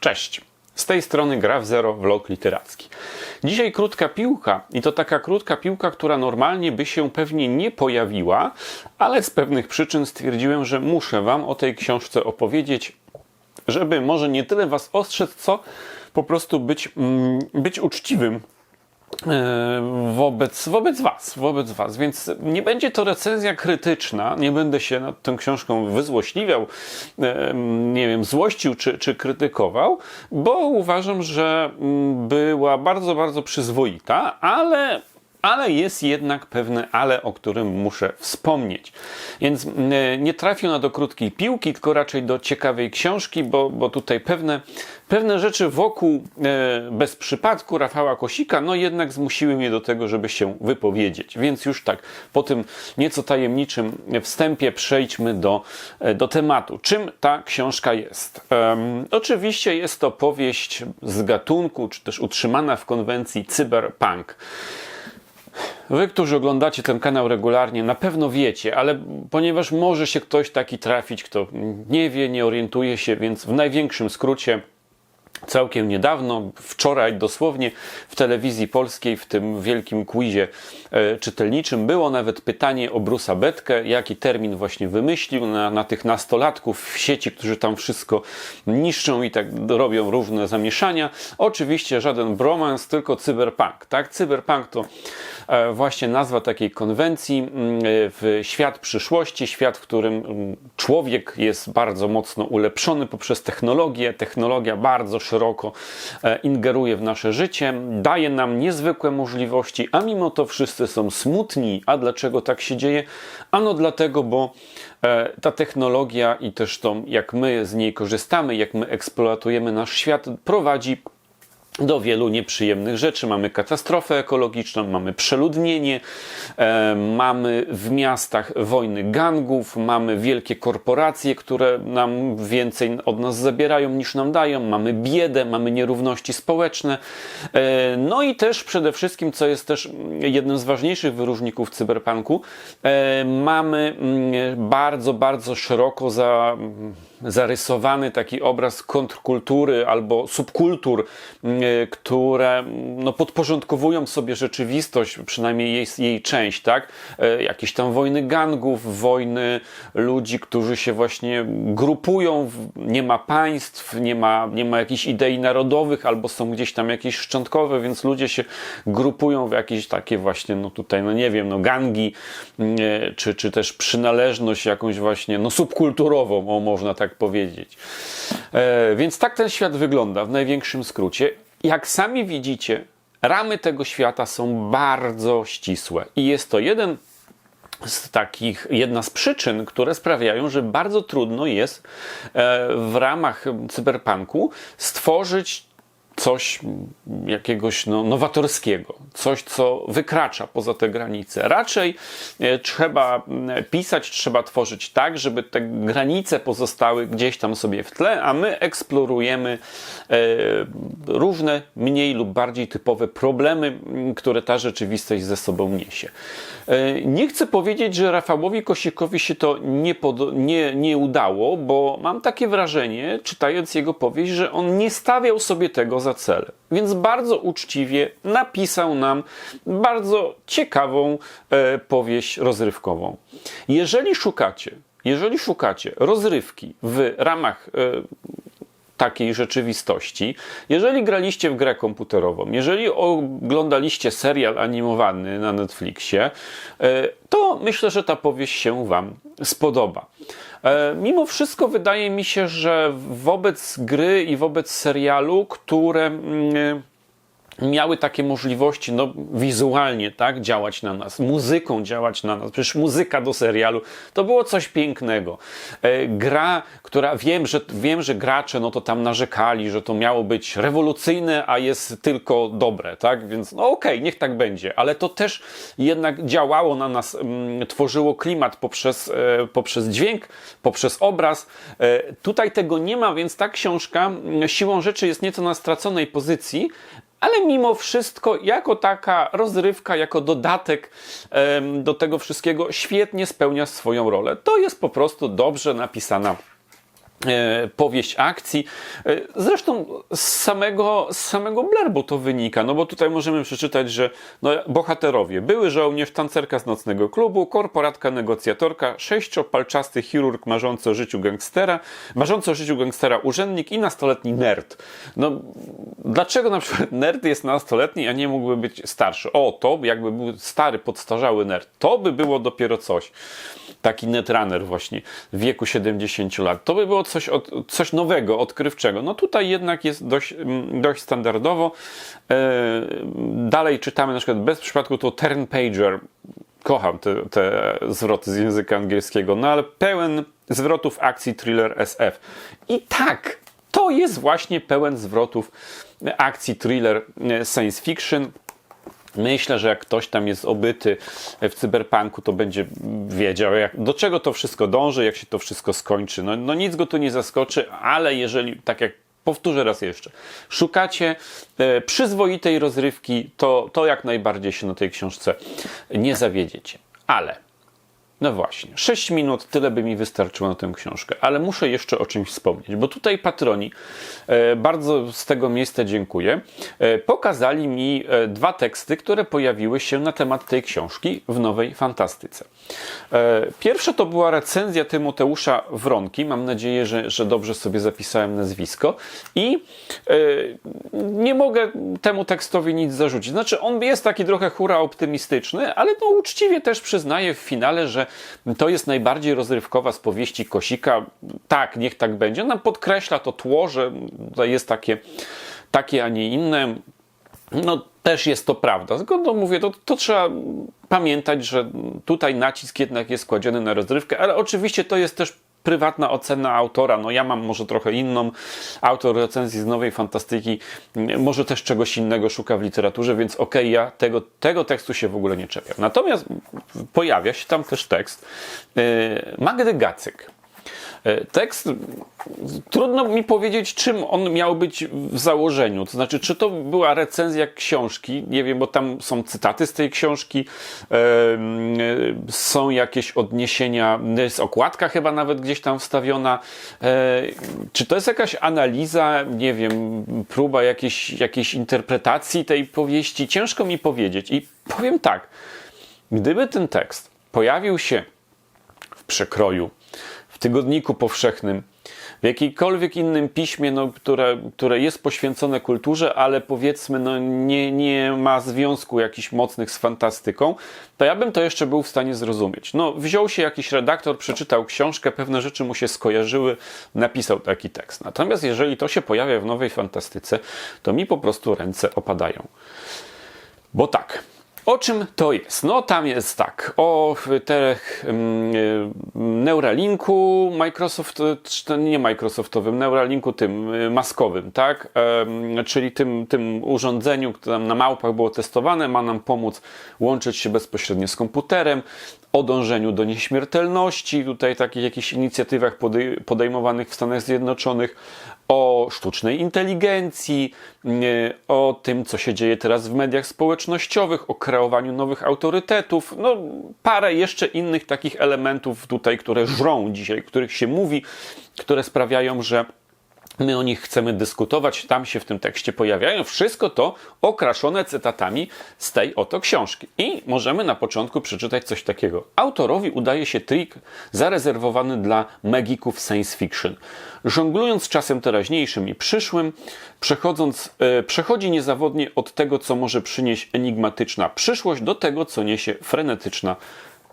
Cześć! Z tej strony gra w zero vlog literacki. Dzisiaj krótka piłka i to taka krótka piłka, która normalnie by się pewnie nie pojawiła, ale z pewnych przyczyn stwierdziłem, że muszę Wam o tej książce opowiedzieć, żeby może nie tyle Was ostrzec, co po prostu być, mm, być uczciwym wobec, wobec Was, wobec Was. Więc nie będzie to recenzja krytyczna, nie będę się nad tą książką wyzłośliwiał, e, nie wiem, złościł czy, czy krytykował, bo uważam, że mm, była bardzo, bardzo przyzwoita, ale ale jest jednak pewne ale, o którym muszę wspomnieć. Więc mm, nie trafi ona do krótkiej piłki, tylko raczej do ciekawej książki, bo, bo tutaj pewne, pewne rzeczy wokół, e, bez przypadku Rafała Kosika, no jednak zmusiły mnie do tego, żeby się wypowiedzieć. Więc już tak, po tym nieco tajemniczym wstępie przejdźmy do, e, do tematu. Czym ta książka jest? Um, oczywiście jest to powieść z gatunku, czy też utrzymana w konwencji cyberpunk. Wy, którzy oglądacie ten kanał regularnie, na pewno wiecie, ale ponieważ może się ktoś taki trafić, kto nie wie, nie orientuje się, więc w największym skrócie całkiem niedawno, wczoraj dosłownie w telewizji polskiej, w tym wielkim quizie e, czytelniczym, było nawet pytanie o Brusa Betkę, jaki termin właśnie wymyślił na, na tych nastolatków w sieci, którzy tam wszystko niszczą i tak robią różne zamieszania. Oczywiście żaden bromans, tylko cyberpunk. Tak? Cyberpunk to właśnie nazwa takiej konwencji mm, w świat przyszłości, świat, w którym mm, człowiek jest bardzo mocno ulepszony poprzez technologię. Technologia bardzo szeroko e, ingeruje w nasze życie, daje nam niezwykłe możliwości, a mimo to wszyscy są smutni. A dlaczego tak się dzieje? Ano dlatego, bo e, ta technologia i też to, jak my z niej korzystamy, jak my eksploatujemy nasz świat, prowadzi do wielu nieprzyjemnych rzeczy. Mamy katastrofę ekologiczną, mamy przeludnienie, e, mamy w miastach wojny gangów, mamy wielkie korporacje, które nam więcej od nas zabierają niż nam dają, mamy biedę, mamy nierówności społeczne. E, no i też przede wszystkim, co jest też jednym z ważniejszych wyróżników cyberpunku, e, mamy mm, bardzo, bardzo szeroko za zarysowany taki obraz kontrkultury albo subkultur, mm, które no, podporządkowują sobie rzeczywistość, przynajmniej jej, jej część, tak? E, jakieś tam wojny gangów, wojny ludzi, którzy się właśnie grupują, nie ma państw, nie ma, nie ma jakichś idei narodowych, albo są gdzieś tam jakieś szczątkowe, więc ludzie się grupują w jakieś takie właśnie, no tutaj, no nie wiem, no gangi, mm, e, czy, czy też przynależność jakąś właśnie, no subkulturową, o można tak powiedzieć. E, więc tak ten świat wygląda w największym skrócie. Jak sami widzicie, ramy tego świata są bardzo ścisłe i jest to jeden z takich, jedna z przyczyn, które sprawiają, że bardzo trudno jest e, w ramach cyberpunku stworzyć coś jakiegoś no, nowatorskiego, coś, co wykracza poza te granice. Raczej e, trzeba pisać, trzeba tworzyć tak, żeby te granice pozostały gdzieś tam sobie w tle, a my eksplorujemy e, różne mniej lub bardziej typowe problemy, które ta rzeczywistość ze sobą niesie. E, nie chcę powiedzieć, że Rafałowi Kosikowi się to nie, pod, nie, nie udało, bo mam takie wrażenie, czytając jego powieść, że on nie stawiał sobie tego za cel. Więc bardzo uczciwie napisał nam bardzo ciekawą e, powieść rozrywkową. Jeżeli szukacie, jeżeli szukacie rozrywki w ramach e, takiej rzeczywistości. Jeżeli graliście w grę komputerową, jeżeli oglądaliście serial animowany na Netflixie, e, to myślę, że ta powieść się Wam spodoba. E, mimo wszystko wydaje mi się, że wobec gry i wobec serialu, które mm, miały takie możliwości, no wizualnie, tak, działać na nas, muzyką działać na nas. Przecież muzyka do serialu to było coś pięknego. E, gra, która wiem, że wiem, że gracze no to tam narzekali, że to miało być rewolucyjne, a jest tylko dobre, tak? Więc no okej, okay, niech tak będzie, ale to też jednak działało na nas, mm, tworzyło klimat poprzez, e, poprzez dźwięk, poprzez obraz. E, tutaj tego nie ma, więc ta książka mm, siłą rzeczy jest nieco na straconej pozycji, ale mimo wszystko, jako taka rozrywka, jako dodatek do tego wszystkiego, świetnie spełnia swoją rolę. To jest po prostu dobrze napisana powieść akcji. E, Zresztą z samego, z samego blerbu to wynika, no bo tutaj możemy przeczytać, że no, bohaterowie były żołnierz, tancerka z nocnego klubu, korporatka, negocjatorka, sześciopalczasty chirurg marzący o życiu gangstera, marzący o życiu gangstera urzędnik i nastoletni nerd. No, dlaczego na przykład nerd jest nastoletni, a nie mógłby być starszy? O, to jakby był stary, podstarzały nerd. To by było dopiero coś. Taki netrunner właśnie w wieku 70 lat. To by było coś, od, coś nowego, odkrywczego. No tutaj jednak jest dość, mm, dość standardowo. E, dalej czytamy na przykład bez przypadku to turn pager. Kocham te, te zwroty z języka angielskiego, no ale pełen zwrotów akcji thriller SF. I tak, to jest właśnie pełen zwrotów akcji thriller e, science fiction. Myślę, że jak ktoś tam jest obyty w cyberpunku, to będzie wiedział, jak, do czego to wszystko dąży, jak się to wszystko skończy. No, no nic go tu nie zaskoczy, ale jeżeli, tak jak powtórzę raz jeszcze, szukacie e, przyzwoitej rozrywki, to, to jak najbardziej się na tej książce nie zawiedziecie. Ale no właśnie, 6 minut tyle by mi wystarczyło na tę książkę, ale muszę jeszcze o czymś wspomnieć, bo tutaj patroni, e, bardzo z tego miejsca dziękuję, e, pokazali mi e, dwa teksty, które pojawiły się na temat tej książki w Nowej Fantastyce. Pierwsze to była recenzja Tymoteusza Wronki, mam nadzieję, że, że dobrze sobie zapisałem nazwisko i nie mogę temu tekstowi nic zarzucić. Znaczy, on jest taki trochę hura optymistyczny, ale no uczciwie też przyznaję w finale, że to jest najbardziej rozrywkowa z powieści Kosika. Tak, niech tak będzie. Nam podkreśla to tło, że jest takie, takie a nie inne. No, też jest to prawda. Tylko no, mówię, to, to trzeba pamiętać, że tutaj nacisk jednak jest kładziony na rozrywkę, ale oczywiście to jest też prywatna ocena autora. No ja mam może trochę inną. Autor recenzji z Nowej Fantastyki może też czegoś innego szuka w literaturze, więc okej, okay, ja tego, tego tekstu się w ogóle nie czepiam. Natomiast pojawia się tam też tekst yy, Magdy Gacyk. E, tekst, trudno mi powiedzieć, czym on miał być w założeniu. To znaczy, czy to była recenzja książki, nie wiem, bo tam są cytaty z tej książki, są jakieś odniesienia, jest okładka chyba nawet gdzieś tam wstawiona. E, czy to jest jakaś analiza, nie wiem, próba jakiejś, jakiejś interpretacji tej powieści? Ciężko mi powiedzieć. I powiem tak, gdyby ten tekst pojawił się w przekroju tygodniku powszechnym, w jakikolwiek innym piśmie, no, które, które jest poświęcone kulturze, ale powiedzmy no, nie, nie ma związku jakichś mocnych z fantastyką, to ja bym to jeszcze był w stanie zrozumieć. No, wziął się jakiś redaktor, przeczytał książkę, pewne rzeczy mu się skojarzyły, napisał taki tekst. Natomiast jeżeli to się pojawia w nowej fantastyce, to mi po prostu ręce opadają. Bo tak, o czym to jest? No tam jest tak, o te um, Neuralinku, Microsoft, nie Microsoftowym, Neuralinku tym y, maskowym, tak? Czyli tym, tym urządzeniu, które na małpach było testowane, ma nam pomóc łączyć się bezpośrednio z komputerem, o dążeniu do nieśmiertelności, tutaj takich jakichś inicjatywach podejmowanych w Stanach Zjednoczonych, o sztucznej inteligencji, o tym, co się dzieje teraz w mediach społecznościowych, o kreowaniu nowych autorytetów, no parę jeszcze innych takich elementów tutaj, które żrą dzisiaj, których się mówi, które sprawiają, że My o nich chcemy dyskutować, tam się w tym tekście pojawiają. Wszystko to okraszone cytatami z tej oto książki. I możemy na początku przeczytać coś takiego. Autorowi udaje się trik zarezerwowany dla magików science fiction. Żonglując czasem teraźniejszym i przyszłym, przechodząc, e, przechodzi niezawodnie od tego, co może przynieść enigmatyczna przyszłość, do tego, co niesie frenetyczna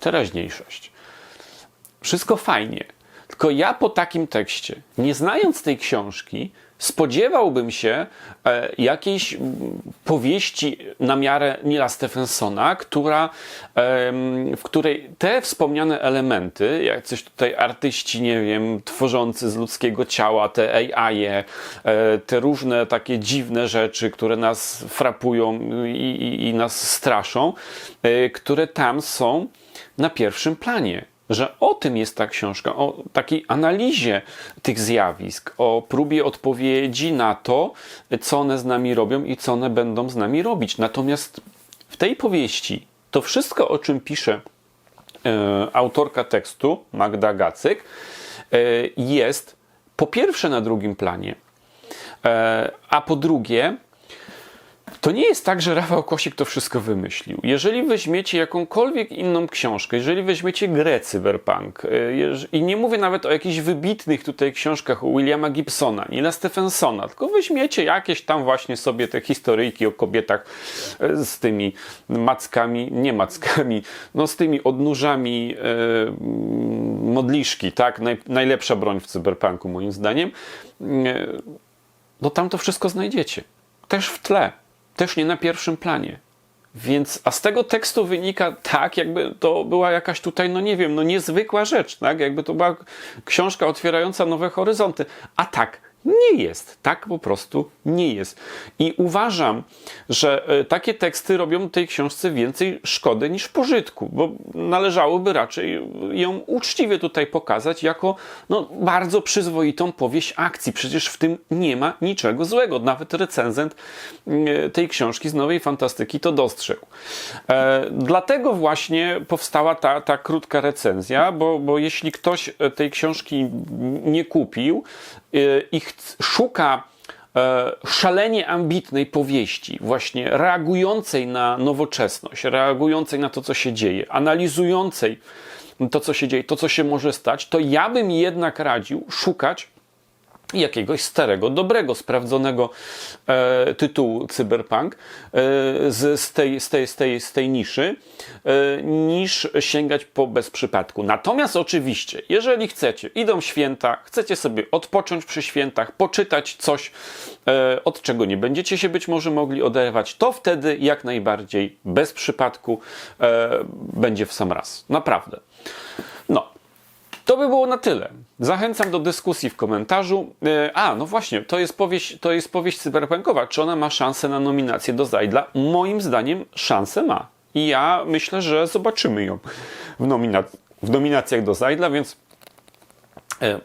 teraźniejszość. Wszystko fajnie, tylko ja po takim tekście, nie znając tej książki, spodziewałbym się e, jakiejś powieści na miarę Nila Stephensona, która, e, w której te wspomniane elementy, jak coś tutaj artyści, nie wiem, tworzący z ludzkiego ciała, te AI, -e, te różne takie dziwne rzeczy, które nas frapują i, i, i nas straszą, e, które tam są na pierwszym planie że o tym jest ta książka, o takiej analizie tych zjawisk, o próbie odpowiedzi na to, co one z nami robią i co one będą z nami robić. Natomiast w tej powieści to wszystko, o czym pisze e, autorka tekstu, Magda Gacyk, e, jest po pierwsze na drugim planie, e, a po drugie, to nie jest tak, że Rafał Kosik to wszystko wymyślił. Jeżeli weźmiecie jakąkolwiek inną książkę, jeżeli weźmiecie grę cyberpunk, jeż- i nie mówię nawet o jakichś wybitnych tutaj książkach u Williama Gibsona, Nila Stephensona, tylko weźmiecie jakieś tam właśnie sobie te historyjki o kobietach y, z tymi mackami, nie mackami, no z tymi odnóżami mm, modliszki, tak? Naj, najlepsza broń w cyberpunku moim zdaniem. No tam to wszystko znajdziecie. Też w tle, też nie na pierwszym planie. Więc, a z tego tekstu wynika tak, jakby to była jakaś tutaj, no nie wiem, no niezwykła rzecz, tak? Jakby to była książka otwierająca nowe horyzonty. A tak nie jest. Tak po prostu nie jest. I uważam, że e, takie teksty robią tej książce więcej szkody niż pożytku, bo należałoby raczej ją uczciwie tutaj pokazać jako no, bardzo przyzwoitą powieść akcji. Przecież w tym nie ma niczego złego. Nawet recenzent e, tej książki z Nowej Fantastyki to dostrzegł. E, dlatego właśnie powstała ta, ta krótka recenzja, bo, bo jeśli ktoś e, tej książki nie kupił i chc- szuka e, szalenie ambitnej powieści, właśnie reagującej na nowoczesność, reagującej na to, co się dzieje, analizującej to, co się dzieje, to, co się może stać, to ja bym jednak radził szukać jakiegoś starego, dobrego, sprawdzonego e, tytułu cyberpunk e, z, z, tej, z, tej, z, tej, z tej niszy, e, niż sięgać po bez przypadku. Natomiast oczywiście, jeżeli chcecie, idą święta, chcecie sobie odpocząć przy świętach, poczytać coś, e, od czego nie będziecie się być może mogli oderwać, to wtedy jak najbardziej bez przypadku e, będzie w sam raz. Naprawdę. No, to by było na tyle. Zachęcam do dyskusji w komentarzu. E, A, no właśnie, to jest powieść, to jest powieść cyberpunkowa. Czy ona ma szansę na nominację do Zajdla? Moim zdaniem szansę ma. I ja myślę, że zobaczymy ją w, nomina- w nominacjach do Zajdla, więc E,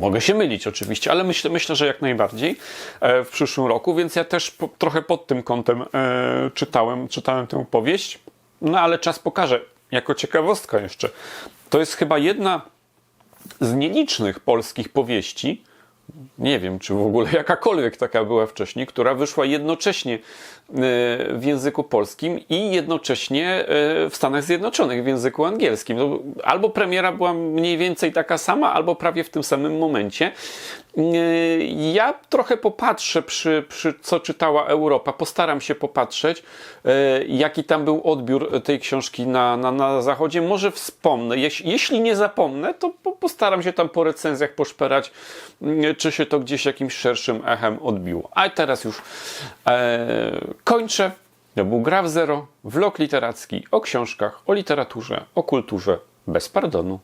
Mogę się mylić oczywiście, ale myślę, myślę że jak najbardziej e, w przyszłym roku, więc ja też po, trochę pod tym kątem e, czytałem, czytałem tę powieść. No ale czas pokaże. Jako ciekawostka jeszcze. To jest chyba jedna z nielicznych polskich powieści, nie wiem, czy w ogóle jakakolwiek taka była wcześniej, która wyszła jednocześnie e, w języku polskim i jednocześnie e, w Stanach Zjednoczonych w języku angielskim. No, Albo premiera była mniej więcej taka sama, albo prawie w tym samym momencie. E, Ja trochę popatrzę przy, przy co czytała Europa, postaram się popatrzeć, jaki tam był odbiór tej książki na, na, na zachodzie. Może wspomnę, jeśli, nie zapomnę, to po- postaram się tam po recenzjach poszperać, czy się to gdzieś jakimś szerszym echem odbiło. A teraz już e, kończę. To był Gra w Zero, vlog literacki o książkach, o literaturze, o kulturze bez pardonu.